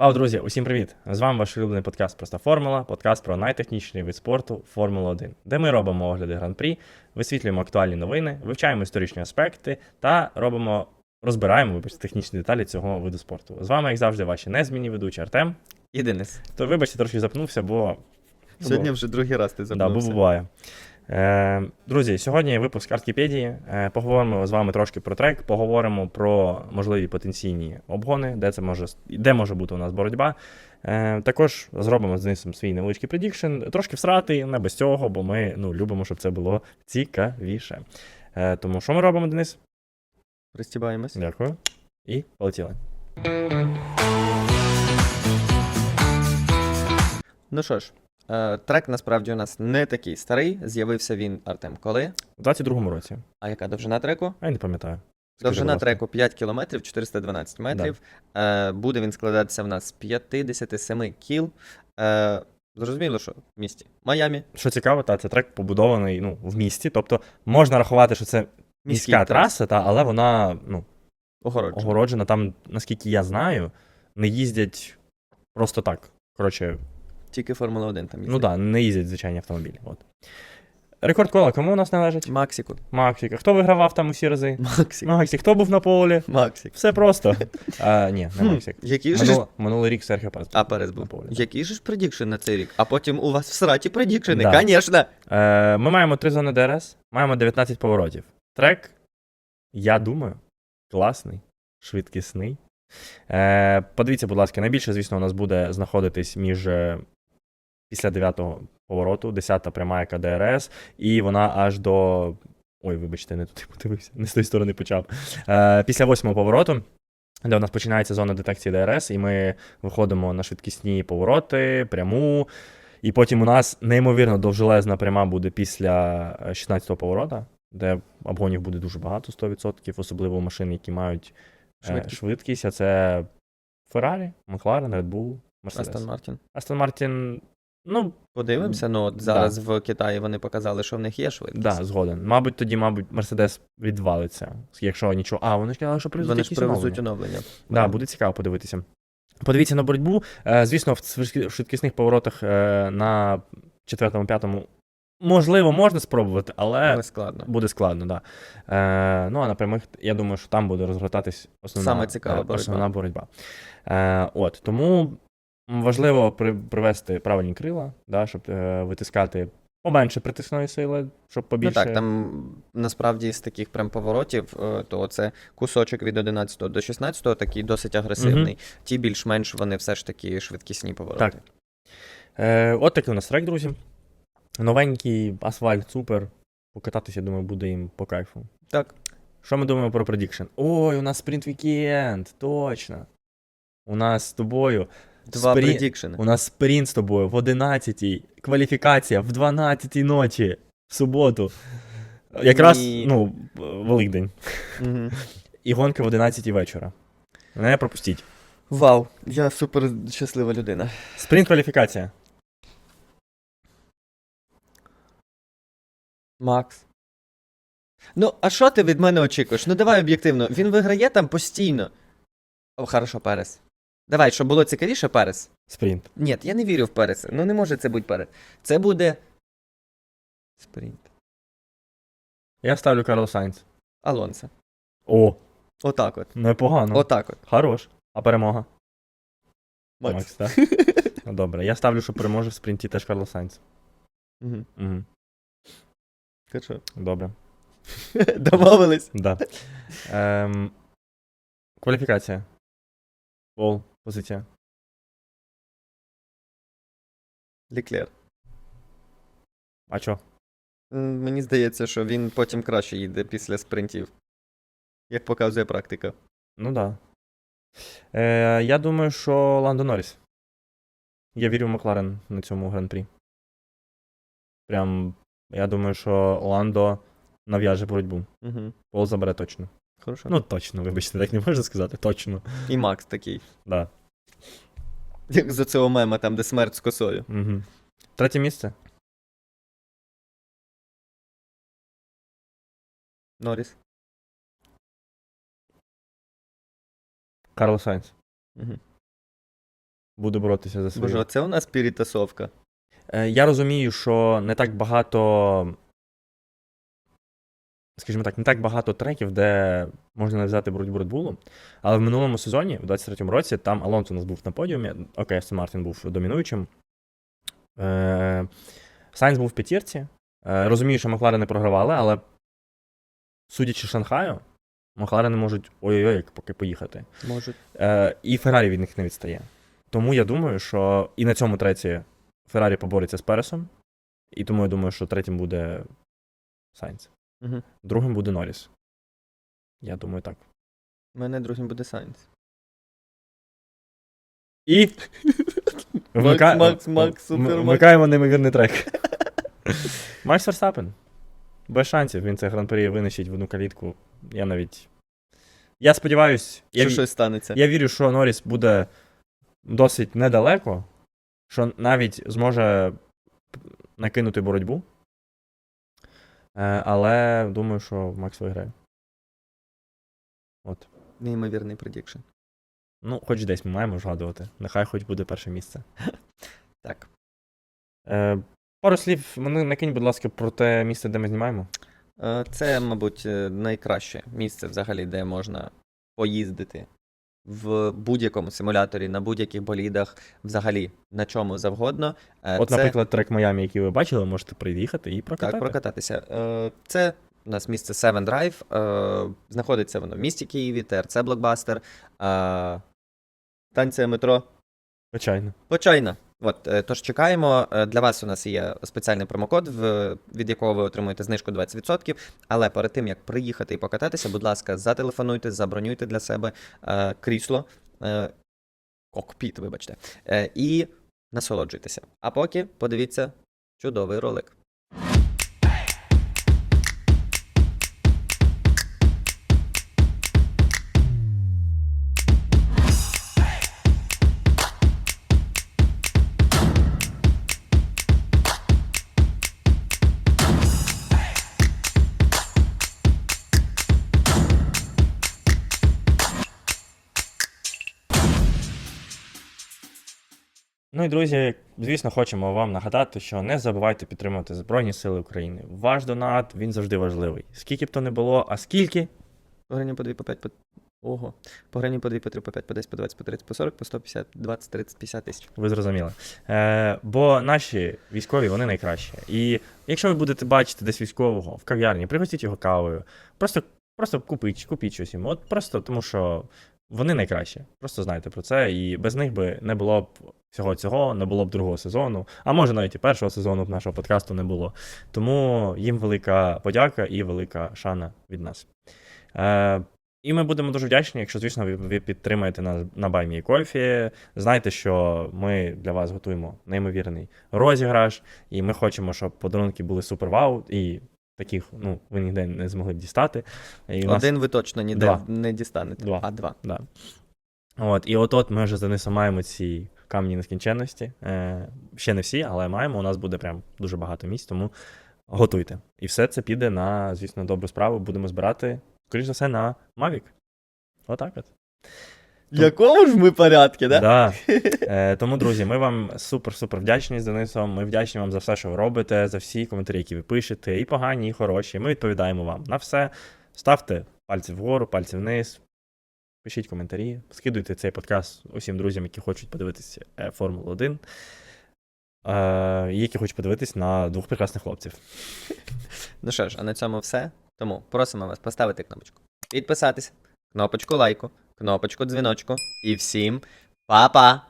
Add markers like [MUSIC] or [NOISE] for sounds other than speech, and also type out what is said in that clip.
Вау, друзі, усім привіт! З вами ваш улюблений подкаст Проста Формула, подкаст про найтехнічний вид спорту Формула 1, де ми робимо огляди гран-прі, висвітлюємо актуальні новини, вивчаємо історичні аспекти та робимо, розбираємо вибачте, технічні деталі цього виду спорту. З вами, як завжди, ваші незмінні ведучі Артем. І Денис. То вибачте, трошки запнувся, бо Сьогодні вже другий раз ти Да, бо буває. Е, друзі, сьогодні випуск Карткіпедії. Е, поговоримо з вами трошки про трек, поговоримо про можливі потенційні обгони, де це може де може бути у нас боротьба. Е, також зробимо з Денисом свій невеличкий предікшн. Трошки всрати, не без цього, бо ми ну, любимо, щоб це було цікавіше. Тому що ми робимо, Денис? Пристібаємось. Дякую. І полетіли. Ну що ж, трек насправді у нас не такий старий. З'явився він Артем коли? У 22-му році. А яка довжина треку? А я не пам'ятаю. Скажи, Довжина треку 5 км 412 метрів. Е, буде він складатися в нас з 57 кіл. Е, зрозуміло, що в місті Майамі. Що цікаво, та це трек побудований ну, в місті. Тобто можна рахувати, що це Міський міська трас. траса, та, але вона ну, Огороджений. огороджена. Там, наскільки я знаю, не їздять просто так. Коротше, Тільки Формула 1 там ну так, да, не їздять звичайні автомобілі. От. Рекорд кола кому у нас належить? Максику. Максик. Хто вигравав там усі рази? Максик. Максик. Хто був на полі? Максик. Все просто. А, ні, не Хм, Максик. Який же ж... Минулий рік Серхіо Перес. А, Перес на полі. Який же ж предікшн на цей рік? А потім у вас в сраті предікшени, Да. звісно. Е, ми маємо три зони ДРС, маємо 19 поворотів. Трек, я думаю, класний, швидкісний. Е, подивіться, будь ласка, найбільше, звісно, у нас буде знаходитись між е, після 9-го повороту, 10-та пряма яка ДРС, і вона аж до. Ой, вибачте, не туди подивився, не з тої сторони почав. Е, після 8-го повороту. Де у нас починається зона детекції ДРС, і ми виходимо на швидкісні повороти, пряму, і потім у нас неймовірно довжелезна пряма буде після е, 16-го поворота, де обгонів буде дуже багато, 100%, особливо у машин, які мають е, Швидкість. швидкість, а це McLaren, Red Bull, Mercedes. Астон Мартін. Астон Мартін, ну, Подивимося, ну от зараз в Китаї вони показали, що в них є швидкість. да, згоден. Мабуть, тоді, мабуть, Мерседес відвалиться, якщо нічого. А, вони ж казали, що привезуть Вони ж якісь привезуть оновлення. оновлення. Да, буде цікаво подивитися. Подивіться на боротьбу. Е, Звісно, в швидкі- швидкісних поворотах е, на четвертому, п'ятому можливо, можна спробувати, але Але складно. буде складно, да. Е, ну а на прямих, я думаю, що там буде розгортатись основна, Саме цікава е, боротьба. основна боротьба. Е, от, тому важливо при, привести правильні крила, да, щоб е, витискати поменше притисної сили, щоб побільше. Ну так, там насправді з таких прям поворотів, е, то це кусочок від 11 до 16, такий досить агресивний. Ті більш-менш вони все ж таки швидкісні повороти. Так. Е, от такий у нас трек, друзі. Новенький асфальт, супер. Покататися, думаю, буде їм по кайфу. Так. Що ми думаємо про предікшн? Ой, у нас спринт вікенд, точно. У нас з тобою. Два спрі- предікшени. У нас спринт з тобою в 11-й, кваліфікація в 12-й ночі, в суботу. Якраз, Ні. ну, Великдень. Мгм. І гонки в 11-й вечора. Не пропустіть. Вау, я супер щаслива людина. Спринт кваліфікація. Макс. Ну, а що ти від мене очікуєш? Ну давай об'єктивно. Він виграє там постійно. О, хорошо, Перес. Давай, щоб було цікавіше, Перес. Спринт. Ні, я не вірю в Переса. Ну не може це бути Перес. Це буде. Спринт. Я ставлю Карл Сайнц. Алонсо. О, Отак от. непогано. Отак от. Хорош. А перемога? Макс. Макс, так? [LAUGHS] Ну, Добре. Я ставлю, що переможе в спринті теж Карло Сайнц. Мгм. Угу. Хорошо. Добре. [LAUGHS] Домовились. Да. Ем, кваліфікація. Пол, позиція. Леклер. А чо? Мені здається, що він потім краще їде після спринтів. Як показує практика. Ну да. Е, я думаю, що Ландо Норріс. Я вірю в Макларен на цьому гран-прі. Прям, я думаю, що Ландо нав'яже боротьбу. Угу. Пол забере точно. Хорошо. Ну, точно, вибачте, так не можна сказати. Точно. І Макс такий. Да. Як з цього мема, там, де смерть з косою. Угу. Третє місце. Норріс. Карло Сайнц. Угу. буде боротися за свою. Боже, оце у нас перетасовка. Е, Я розумію, що не так багато. Скажімо так, не так багато треків, де можна нав'язати боротьбу Red Bull, Але в минулому сезоні, в 23-му році, там Алонсо у нас був на подіумі. Окей, Астон Мартін був домінуючим. Е, Сайнс був в п'ятірці. Е, розумію, що Маклари не програвали, але судячи Шанхаю, Маклари не можуть ой-ой-ой, як поки поїхати. Можуть. Е, і Феррарі від них не відстає. Тому я думаю, що і на цьому треці Феррарі побореться з Пересом. І тому я думаю, що третім буде Сайнц. Угу. Другим буде Норріс. Я думаю, так. У мене другим буде Сайнс. І. Вмика- Макс, Макс, Супер Макс. Вмикаємо неймовірний трек. [LAUGHS] Макс Верстапен. Без шансів. Він це гран-прі винищить в одну калітку. Я навіть. Я сподіваюсь, я, Що щось станеться. я вірю, що Норріс буде досить недалеко, що навіть зможе накинути боротьбу. Е, Але думаю, що Макс виграє. От. Неймовірний предікшн. Ну, хоч десь ми маємо згадувати. Нехай хоч буде перше місце. [LAUGHS] Так. Е, пару слів, накинь, будь ласка, про те місце, де ми знімаємо. Е, Це, мабуть, е, найкраще місце взагалі, де можна поїздити в будь-якому симуляторі, на будь-яких болідах, взагалі на чому завгодно. Е, От, це... наприклад, трек Майами, який ви бачили, можете приїхати і прокатати. Так, прокататися. Е, Це у нас місце Seven Drive. е, Знаходиться воно в місті Києві, ТРЦ Блокбастер. Станція метро Звичайно. Почайна. От, е, тож чекаємо. Е, Для вас у нас є спеціальний промокод, від якого ви отримуєте знижку 20%. Але перед тим як приїхати і покататися, будь ласка, зателефонуйте, забронюйте для себе е, крісло, кокпіт, вибачте, і насолоджуйтеся. А поки подивіться чудовий ролик. Ну і друзі, звісно, хочемо вам нагадати, що не забувайте підтримувати Збройні Сили України. Ваш донат він завжди важливий. Скільки б то не було, а скільки? По гривні по 2, по 5, по... Ого. По гривні по 2, по 3, по 5, по 10, по 20, по 30, по 40, по 150, 20, 30, 50 тисяч. Ви зрозуміли. Е, бо наші військові вони найкращі. І якщо ви будете бачити десь військового в кав'ярні, пригостіть його кавою, просто, просто купіть, купіть щось йому. От просто тому, що вони найкращі. Просто знайте про це. І без них би не було б всього цього, не було б другого сезону, а може навіть і першого сезону б нашого подкасту не було. Тому їм велика подяка і велика шана від нас. Е, і ми будемо дуже вдячні, якщо, звісно, ви, підтримаєте нас на Баймі Кофі. Знайте, що ми для вас готуємо неймовірний розіграш, і ми хочемо, щоб подарунки були супер вау, і таких ну, ви ніде не змогли дістати. І у нас- Один ви точно ніде Два. не дістанете. Два. А два. Да. От, і от-от ми вже за них маємо ці камні нескінченності. Е, ще не всі, але маємо. У нас буде прям дуже багато місць, тому готуйте. І все це піде на, звісно, добру справу. Будемо збирати, скоріш за все, на Mavic. Отак от. Якому ж ми порядку, да? Да. [LAUGHS] Е, тому, друзі, ми вам супер-супер вдячні з Денисом. Ми вдячні вам за все, що ви робите, за всі коментарі, які ви пишете, і погані, і хороші. Ми відповідаємо вам на все. Ставте пальці вгору, пальці вниз. Пишіть коментарі, скидуйте цей подкаст усім друзям, які хочуть подивитися е, Формулу 1. Е, які хочуть подивитись на двох прекрасних хлопців. [LAUGHS] Ну що ж, а на цьому все. Тому просимо вас поставити кнопочку підписатись, кнопочку лайку, кнопочку дзвіночку і всім па-па!